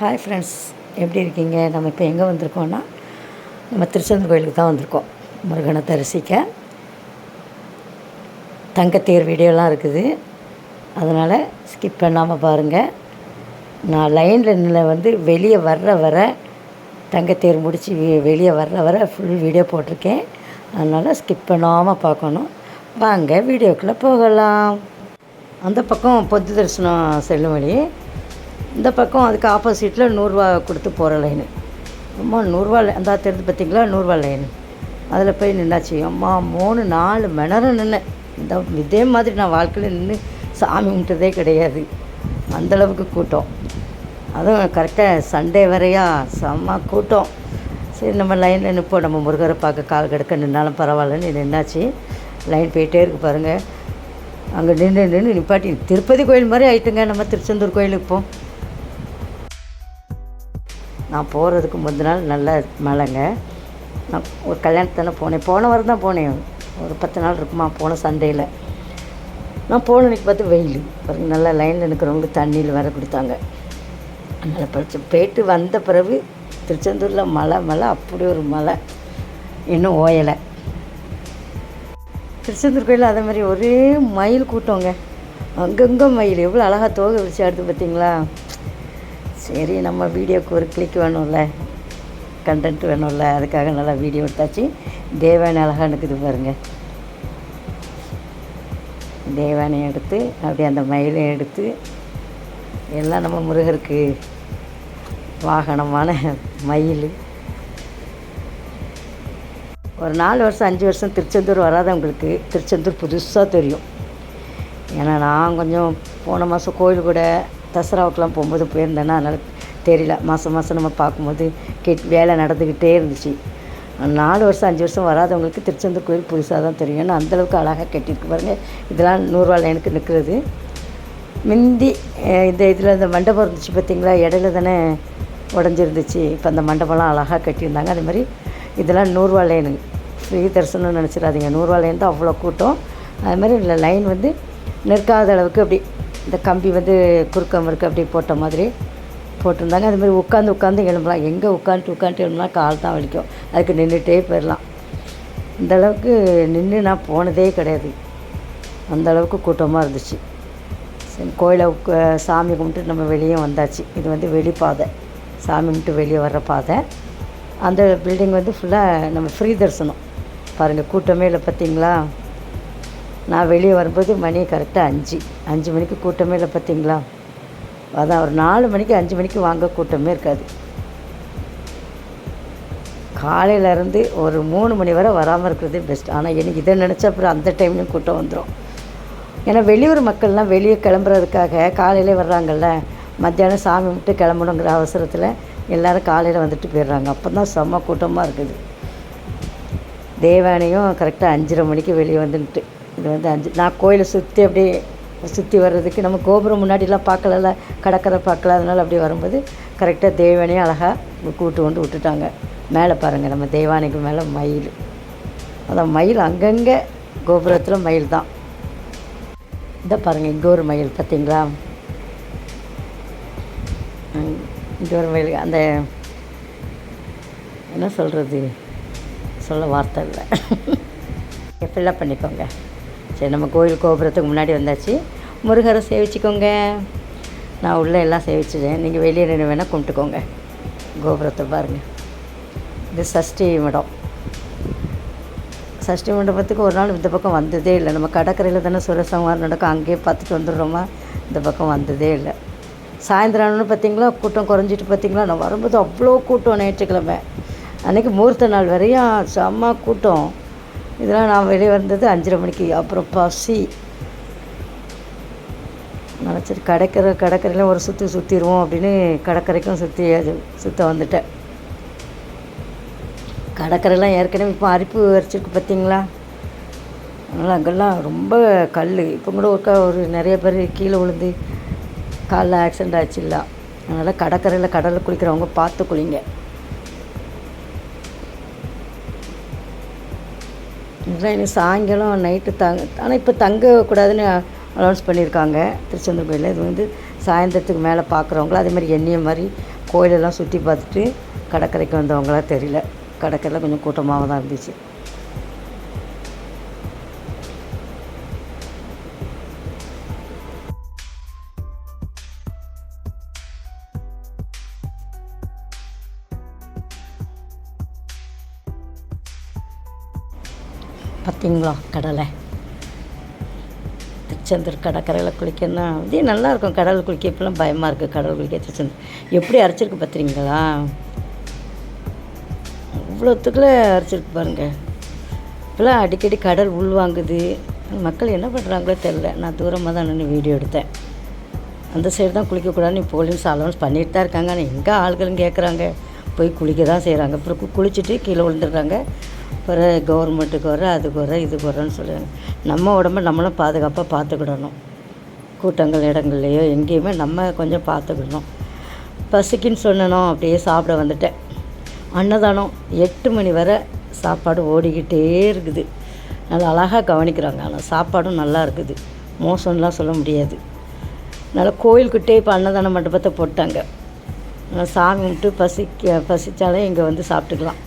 Hi friends எப்படி இருக்கீங்க? நம்ம இப்போ எங்கே வந்திருக்கோன்னா நம்ம திருச்செந்தூர் கோயிலுக்கு தான் வந்திருக்கோம். முருகனை தரிசிக்க. தங்கத்தேர் வீடியோலாம் இருக்குது. அதனால் ஸ்கிப் பண்ணாமல் பாருங்கள் நான் லைனில் நின்று வந்து வெளியே வர்ற வர தங்கத்தேர் முடித்து வெளியே வர்ற வர ஃபுல் வீடியோ போட்டிருக்கேன். அதனால் ஸ்கிப் பண்ணாமல் பார்க்கணும். வாங்க வீடியோக்குள்ளே போகலாம். அந்த பக்கம் பொது தரிசனம் செல்லும் வழி. இந்த பக்கம் அதுக்கு ஆப்போசிட்டில் நூறுரூவா கொடுத்து போகிற லைனு அம்மா நூறுரூவா அந்த தெரிஞ்சு பார்த்தீங்களா நூறுரூவா லைனு அதில் போய் நின்னாச்சு. அம்மா மூணு நாலு மணி நேரம் நின்னேன் இந்த இதே மாதிரி நான் வாழ்க்கையில் நின்று சாமி கும்பிட்டதே கிடையாது. அந்தளவுக்கு கூட்டம். அதுவும் கரெக்டாக சண்டே வரையா செம்ம கூட்டம். சரி நம்ம லைனில் நிற்போம் நம்ம முருகரை பார்க்க கால் கெடுக்க நின்னாலும் பரவாயில்லன்னு நின்னாச்சு. லைன் போயிட்டே இருக்கு பாருங்கள் அங்கே நின்று நின்று நிப்பாட்டி திருப்பதி கோயில் மாதிரி ஆயிட்டுங்க. நம்ம திருச்செந்தூர் கோயிலுக்கு இப்போ நான் போகிறதுக்கு முந்தின நாள் நல்லா மழைங்க. நான் ஒரு கல்யாணத்தானே போனேன். போன வாரம் தான் போனேன். ஒரு பத்து நாள் இருக்குமா போன சண்டேயில். நான் போன அன்றைக்கி பார்த்து வெயில். பாருங்க நல்லா லைனில் நிற்கிறவங்களுக்கு தண்ணியில் வேற கொடுத்தாங்க. அதனால் படிச்சு போயிட்டு வந்த பிறகு திருச்செந்தூரில் மழை மழை அப்படி ஒரு மழை. இன்னும் ஓயலை. திருச்செந்தூர் கோயிலில் அதே மாதிரி ஒரே மயில் கூட்டங்க. அங்கங்கே மயில். எவ்வளோ அழகாக தோகை விரிச்சு எடுத்து பார்த்தீங்களா சரி நம்ம வீடியோக்கு ஒரு கிளிக் வேணும்ல கண்டென்ட் வேணும்ல அதுக்காக நல்லா வீடியோ எடுத்தாச்சு. தேவானி அழகாக இருக்குது பாருங்கள் தேவானை எடுத்து அப்படியே அந்த மயிலை எடுத்து எல்லாம் நம்ம முருகருக்கு வாகனமான மயில். ஒரு நாலு வருஷம் அஞ்சு வருஷம் திருச்செந்தூர் வராதவங்களுக்கு திருச்செந்தூர் புதுசாக தெரியும். ஏன்னா நான் கொஞ்சம் போன மாதம் கோயில் கூட தசராவுக்கெலாம் போகும்போது போயிருந்தேன்னா அதனால் தெரியல. மாதம் மாதம் நம்ம பார்க்கும்போது கெட் வேலை நடந்துக்கிட்டே இருந்துச்சு. நாலு வருஷம் அஞ்சு வருஷம் வராதவங்களுக்கு திருச்செந்தூர் கோயில் புதுசாக தான் தெரியும். ஏன்னா அந்தளவுக்கு அழகாக கட்டியிருக்கு பாருங்கள் இதெல்லாம் நூறுரூவா லைனுக்கு நிற்கிறது. முந்தி இந்த இதில் இந்த மண்டபம் இருந்துச்சு பார்த்தீங்களா இடையில தானே உடஞ்சிருந்துச்சு. இப்போ அந்த மண்டபம்லாம் அழகாக கட்டியிருந்தாங்க. அதே மாதிரி இதெல்லாம் நூறுரூவா லைனு. ஃப்ரீ தரிசனம்னு நினச்சிடாதீங்க. நூறுரூவா லைன் தான் அவ்வளோ கூட்டம். அது மாதிரி இல்லை லைன் வந்து நிற்காத அளவுக்கு அப்படி இந்த கம்பி வந்து குறுக்கம் மறுக்க அப்படி போட்ட மாதிரி போட்டிருந்தாங்க. அது மாதிரி உட்காந்து உட்காந்து எழும்பலாம். எங்கே உட்காந்துட்டு உட்காந்துட்டு எழும்பலாம் கால் தான் வலிக்கும். அதுக்கு நின்றுட்டே போயிடலாம். இந்தளவுக்கு நின்று நான் போனதே கிடையாது. அந்த அளவுக்கு கூட்டமாக இருந்துச்சு. சரி கோயிலை சாமி கும்பிட்டு நம்ம வெளியே வந்தாச்சு. இது வந்து வெளிப்பாதை. சாமி கும்பிட்டு வெளியே வர்ற பாதை. அந்த பில்டிங் வந்து ஃபுல்லாக நம்ம ஃப்ரீ தரிசனம். பாருங்கள் கூட்டமே இல்லை பார்த்தீங்களா? நான் வெளியே வரும்போது மணி கரெக்டாக அஞ்சு. அஞ்சு மணிக்கு கூட்டமே இல்லை பார்த்தீங்களா? அதான் ஒரு நாலு மணிக்கு அஞ்சு மணிக்கு வாங்க கூட்டமே இருக்காது. காலையிலேருந்து ஒரு மூணு மணி வரை வராமல் இருக்கிறது பெஸ்ட் ஆனால் எனக்கு இதை நினச்சா அப்புறம் அந்த டைம்லையும் கூட்டம் வந்துடும் ஏன்னா வெளியூர் மக்கள்லாம் வெளியே கிளம்புறதுக்காக காலையிலே வர்றாங்கல்ல மத்தியானம் சாமி விட்டு கிளம்பணுங்கிற அவசரத்தில் எல்லோரும் காலையில் வந்துட்டு போயிடுறாங்க. அப்போ தான் செம்ம கூட்டமாக இருக்குது. தேவானையும் கரெக்டாக அஞ்சரை மணிக்கு வெளியே வந்துட்டு இது வந்து அஞ்சு நான் கோயிலை சுற்றி அப்படியே சுற்றி வர்றதுக்கு நம்ம கோபுரம் முன்னாடிலாம் பார்க்கலல்ல கடற்கரை பார்க்கல அதனால் அப்படியே வரும்போது கரெக்டாக தேவானையும் அழகாக கூட்டு கொண்டு விட்டுட்டாங்க. மேலே பாருங்கள் நம்ம தேவானைக்கு மேலே மயில். அந்த மயில் அங்கங்கே கோபுரத்தில் மயில் தான். இதை பாருங்கள் இங்கே ஒரு மயில் பார்த்தீங்களா? இங்கே ஒரு மயில் அந்த என்ன சொல்கிறது சொல்ல வார்த்தை இல்லை. ஃபில்லப் பண்ணிக்கோங்க. சரி நம்ம கோயில் கோபுரத்துக்கு முன்னாடி வந்தாச்சு. முருகரை சேவிச்சுக்கோங்க. நான் உள்ளே எல்லாம் சேவிச்சிட்டேன் நீங்கள் வெளியே நின்று வேணால் கும்பிட்டுக்கோங்க. கோபுரத்தை பாருங்கள் இது சஷ்டி மடம். சஷ்டி மண்டபத்துக்கு ஒரு நாள் இந்த பக்கம் வந்ததே இல்லை. நம்ம கடற்கரையில் தானே சுரசம்ஹாரம் நடக்கும். அங்கேயே பார்த்துட்டு வந்துடுறோமா? இந்த பக்கம் வந்ததே இல்லை. சாயந்தரம்னு பார்த்திங்களா? பார்த்தீங்களா கூட்டம் குறைஞ்சிட்டு பார்த்தீங்களா? நான் வரும்போது அவ்வளோ கூட்டம் ஞாயிற்றுக்கிழமை. அன்றைக்கி முகூர்த்த நாள் வரையும் செம்ம கூட்டம். இதெல்லாம் நான் வெளியே வந்தது அஞ்சரை மணிக்கு. அப்புறம் பசி. நினச்சிட்டு கடற்கரை கடற்கரையில் ஒரு சுற்றி சுற்றிடுவோம் அப்படின்னு கடற்கரைக்கும் சுற்றி அது சுற்ற வந்துட்டேன். கடற்கரைலாம் ஏற்கனவே இப்போ அரிப்பு வரைச்சிருக்கு பார்த்தீங்களா அதனால் அங்கெல்லாம் ரொம்ப கல் இப்போ கூட ஒருக்கா ஒரு நிறைய பேர் கீழே விழுந்து காலில் ஆக்சிடெண்ட் ஆச்சு இல்லை அதனால் கடற்கரையில் கடலில் குளிக்கிறவங்க பார்த்து குளிங்க இதெல்லாம் இனி சாயங்காலம் நைட்டு தங்க ஆனால் இப்போ தங்கக்கூடாதுன்னு அனௌன்ஸ் பண்ணியிருக்காங்க. திருச்செந்தூர் கோயிலில். இது வந்து சாயந்தரத்துக்கு மேலே பார்க்குறவங்கள அதே மாதிரி எண்ணெயை மாதிரி கோயிலெல்லாம் சுற்றி பார்த்துட்டு கடற்கரைக்கு வந்தவங்களாம் தெரியல. கடற்கரையில் கொஞ்சம் கூட்டமாக தான் இருந்துச்சு. பார்த்தீங்களா? கடலை. திருச்செந்தூர் கடற்கரையில் குளிக்கணும்னா இதே நல்லாயிருக்கும். கடல் குளிக்க இப்பெல்லாம் பயமாக இருக்குது கடல் குளிக்க திருச்செந்தூர். எப்படி அரைச்சிருக்கு பார்த்துறீங்களா அவ்வளோத்துக்குள்ள அரைச்சிருக்கு பாருங்கள் இப்போலாம் அடிக்கடி கடல் உள்வாங்குது மக்கள் என்ன பண்ணுறாங்களோ தெரில நான் தூரமாக தான் நின்று வீடியோ எடுத்தேன். அந்த சைடு தான் குளிக்கக்கூடாதுன்னு இப்போ போலீஸ் அலவன்ஸ் பண்ணிட்டு தான் இருக்காங்க. ஆனால் எங்கே ஆள்களும் கேட்குறாங்க போய் குளிக்க தான் செய்கிறாங்க அப்புறம் கு- குளிச்சுட்டு கீழே விழுந்துடுறாங்க. அப்புறம் கவர்மெண்ட்டுக்கு வர அதுக்கு வர இது குறைன்னு சொல்லுவாங்க. நம்ம உடம்ப நம்மளும் பாதுகாப்பாக பார்த்துக்கிடணும். கூட்டங்கள் இடங்கள்லையோ எங்கேயுமே நம்ம கொஞ்சம் பார்த்துக்கிடணும் பசிக்குன்னு சொன்னனோ அப்படியே சாப்பிட வந்துட்டேன். அன்னதானம் எட்டு மணி வரை சாப்பாடு ஓடிக்கிட்டே இருக்குது. நல்லா அழகாக கவனிக்கிறாங்க. ஆனால் சாப்பாடும் நல்லா இருக்குது. மோசம்லாம் சொல்ல முடியாது. நல்லா கோயில்கிட்டே இப்போ அன்னதான மண்டபத்தை போட்டாங்க. நல்லா சாமி கும்பிட்டு பசிக்க பசித்தாலே இங்கே வந்து சாப்பிட்டுக்கலாம்.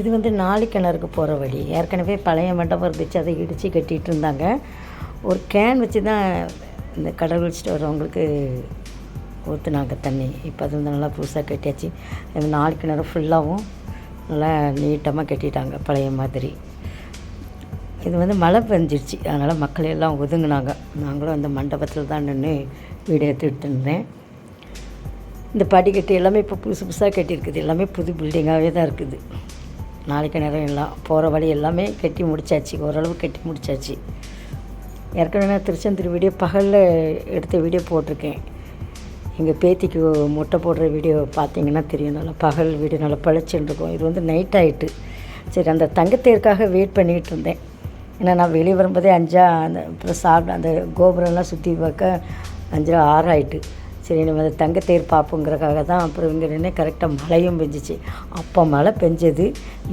இது வந்து நாலு கிணறுக்கு போகிற வழி. ஏற்கனவே பழைய மண்டபம் இருந்துச்சு அதை இடித்து கட்டிகிட்டு இருந்தாங்க. ஒரு கேன் வச்சு தான் இந்த கடல் குளிச்சுட்டு வரவங்களுக்கு ஊற்றுனாங்க தண்ணி. இப்போ அது வந்து நல்லா புதுசாக கட்டியாச்சு. அது நாலு கிணறு ஃபுல்லாகவும் நல்லா நீட்டமாக கட்டிட்டாங்க பழைய மாதிரி. இது வந்து மழை பெஞ்சிருச்சு. அதனால் மக்கள் எல்லாம் ஒதுங்கினாங்க. நாங்களும் அந்த மண்டபத்தில் தான் நின்று வீடியோ எடுத்துகிட்டு இருந்தேன். இந்த படிக்கட்டு எல்லாமே இப்போ புதுசு புதுசாக கட்டியிருக்குது. எல்லாமே புது பில்டிங்காகவே தான் இருக்குது. நாளைக்கு நேரம் எல்லாம் போகிற வழி எல்லாமே கட்டி முடிச்சாச்சு. ஓரளவு கட்டி முடிச்சாச்சு. ஏற்கனவே நான் திருச்செந்தூர் வீடியோ பகலில் எடுத்த வீடியோ போட்டிருக்கேன். எங்கள் பேத்திக்கு முட்டை போடுற வீடியோ பார்த்தீங்கன்னா தெரியும். நல்லா பகல் வீடியோ நல்லா பளிச்சுன்னு இருக்கும். இது வந்து நைட் ஆகிட்டு சரி அந்த தங்கத்தேருக்காக வெயிட் பண்ணிகிட்டு இருந்தேன். ஏன்னா நான் வெளியே வரும்போதே அஞ்சா அந்த அப்புறம் சாப்பிட அந்த கோபுரம்லாம் சுற்றி பார்க்க அஞ்சரை ஆறு ஆயிட்டு சரி நம்ம அந்த தங்கத்தேர் பார்ப்போங்கிறக்காக தான் அப்புறம் இங்கே நின்று கரெக்டாக மழையும் பெஞ்சிச்சு. அப்போ மழை பெஞ்சது.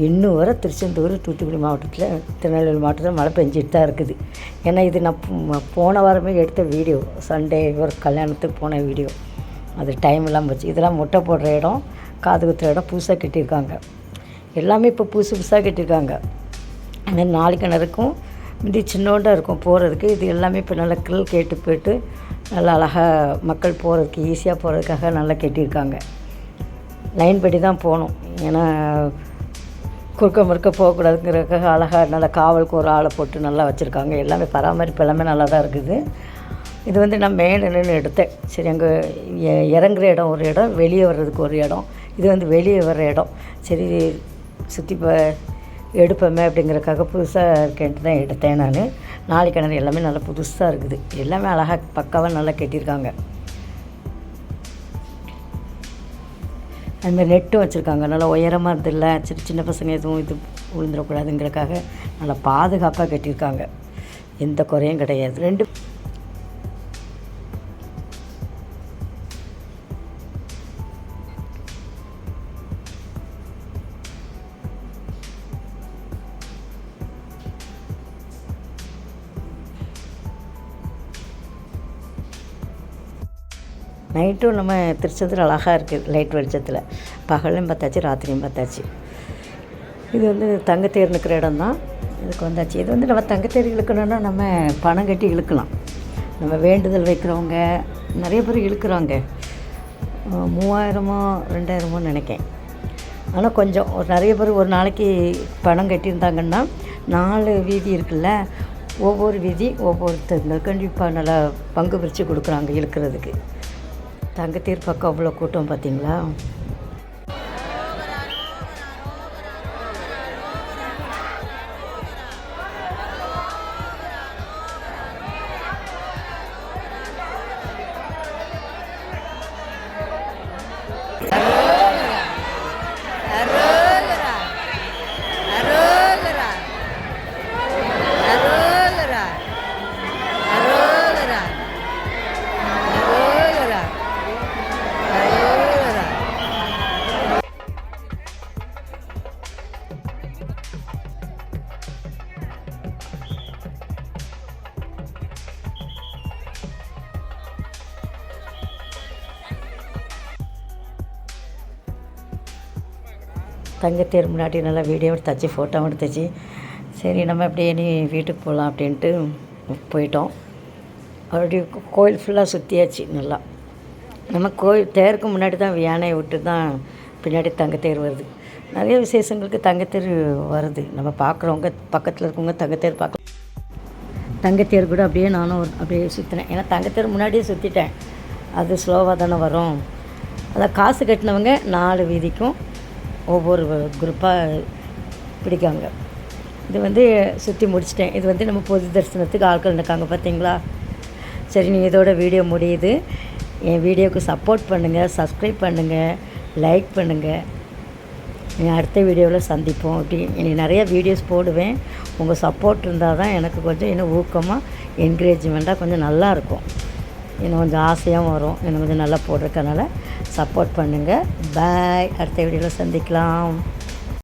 இன்னும் வர திருச்செந்தூர் தூத்துக்குடி மாவட்டத்தில் திருநெல்வேலி மாவட்டத்தில் மழை பெஞ்சிட்டு தான் இருக்குது. ஏன்னா இது நான் போன வாரமே எடுத்த வீடியோ. சண்டே ஒரு கல்யாணத்துக்கு போன வீடியோ. அது டைம் இல்லாமல் போச்சு. இதெல்லாம் முட்டை போடுற இடம் காது குத்துற இடம் புதுசாக கட்டியிருக்காங்க. எல்லாமே இப்போ புதுசு புதுசாக கட்டியிருக்காங்க. அந்த நாலு கிணறுக்கும் முந்தி சின்னோண்டாக இருக்கும் போகிறதுக்கு இது எல்லாமே இப்போ நல்லா கிள் கேட்டு போயிட்டு நல்லா அழகாக மக்கள் போகிறதுக்கு ஈஸியாக போகிறதுக்காக நல்லா கட்டியிருக்காங்க. லைன் படி தான் போகணும். ஏன்னா குறுக்க முறுக்க போகக்கூடாதுங்கிறதுக்காக அழகாக நல்லா காவலுக்கு ஒரு ஆளை போட்டு நல்லா வச்சுருக்காங்க. எல்லாமே பராமரிப்பு எல்லாமே நல்லா தான் இருக்குது. இது வந்து நான் மேலே நின்று எடுத்தேன். சரி அங்கே இறங்குற இடம் ஒரு இடம் வெளியே வர்றதுக்கு ஒரு இடம். இது வந்து வெளியே வர்ற இடம். சரி சுற்றி ப எடுப்போமே அப்படிங்கிறக்காக புதுசாக இருக்கேன்ட்டு தான் எடுத்தேன் நான். நாலு கிணறு எல்லாமே நல்லா புதுசாக இருக்குது. எல்லாமே அழகாக பக்காவாக நல்லா கட்டியிருக்காங்க. அது நெட்டும் வச்சுருக்காங்க. நல்லா உயரமாக இருந்தில்ல சின்ன சின்ன பசங்க எதுவும் இது விழுந்துடக்கூடாதுங்கிறக்காக நல்லா பாதுகாப்பாக கட்டியிருக்காங்க. எந்த குறையும் கிடையாது. ரெண்டு நைட்டும் நம்ம திருச்செந்தூர் அழகாக இருக்குது லைட் வெளிச்சத்தில். பகலையும் பார்த்தாச்சு ராத்திரியும் பார்த்தாச்சு. இது வந்து தங்கத்தேர் நிற்கிற இடம் தான் இதுக்கு வந்தாச்சு. இது வந்து நம்ம தங்கத்தேர் இழுக்கணுன்னா நம்ம பணம் கட்டி இழுக்கலாம். நம்ம வேண்டுதல் வைக்கிறவங்க நிறைய பேர் இழுக்கிறாங்க. மூவாயிரமோ ரெண்டாயிரமோ நினைக்கேன் ஆனால் கொஞ்சம் ஒரு நிறைய பேர் ஒரு நாளைக்கு பணம் கட்டியிருந்தாங்கன்னா நாலு வீதி இருக்குல்ல ஒவ்வொரு வீதி ஒவ்வொருத்தங்க கண்டிப்பாக நல்லா பங்கு பிரித்து கொடுக்குறாங்க இழுக்கிறதுக்கு. தங்கத்தீர் பக்கம் அவ்வளோ கூட்டம் பார்த்தீங்களா தங்கத்தேர் முன்னாடி நல்லா வீடியோ எடுத்தாச்சு ஃபோட்டோ எடுத்துச்சு. சரி நம்ம அப்படியே நீ வீட்டுக்கு போகலாம் அப்படின்ட்டு போயிட்டோம். அப்படி கோயில் ஃபுல்லாக சுற்றியாச்சு நல்லா. நம்ம கோயில் தேருக்கு முன்னாடி தான் யானையை விட்டு தான் பின்னாடி தங்கத்தேர் வருது. நிறைய விசேஷங்களுக்கு தங்கத்தேர் வருது. நம்ம பார்க்குறவங்க பக்கத்தில் இருக்கவங்க தங்கத்தேர் பார்க்க தங்கத்தேர் கூட அப்படியே நானும் அப்படியே சுற்றினேன் ஏன்னா தங்கத்தேர் முன்னாடியே சுற்றிட்டேன் அது ஸ்லோவாக தானே வரும். அதான் காசு கட்டினவங்க நாலு வீதிக்கும் ஒவ்வொரு குரூப்பாக பிடிக்காங்க. இது வந்து சுற்றி முடிச்சிட்டேன். இது வந்து நம்ம பொது தரிசனத்துக்கு ஆட்கள் நடக்காங்க பார்த்தீங்களா சரி நீ இதோட வீடியோ முடியுது. என் வீடியோவுக்கு சப்போர்ட் பண்ணுங்கள் சப்ஸ்கிரைப் பண்ணுங்கள் லைக் பண்ணுங்கள் நீ அடுத்த வீடியோவில் சந்திப்போம். அப்படி இனி நிறைய வீடியோஸ் போடுவேன். உங்கள் சப்போர்ட் இருந்தால் தான் எனக்கு கொஞ்சம் இன்னும் ஊக்கமாக என்கரேஜ்மெண்ட்டாக கொஞ்சம் நல்லாயிருக்கும் இன்னும் கொஞ்சம் ஆசையாகவும் வரும். இன்னும் கொஞ்சம் நல்லா போட்டிருக்கனால சப்போர்ட் பண்ணுங்கள் பாய். அடுத்த வீடியோவில் சந்திக்கலாம்.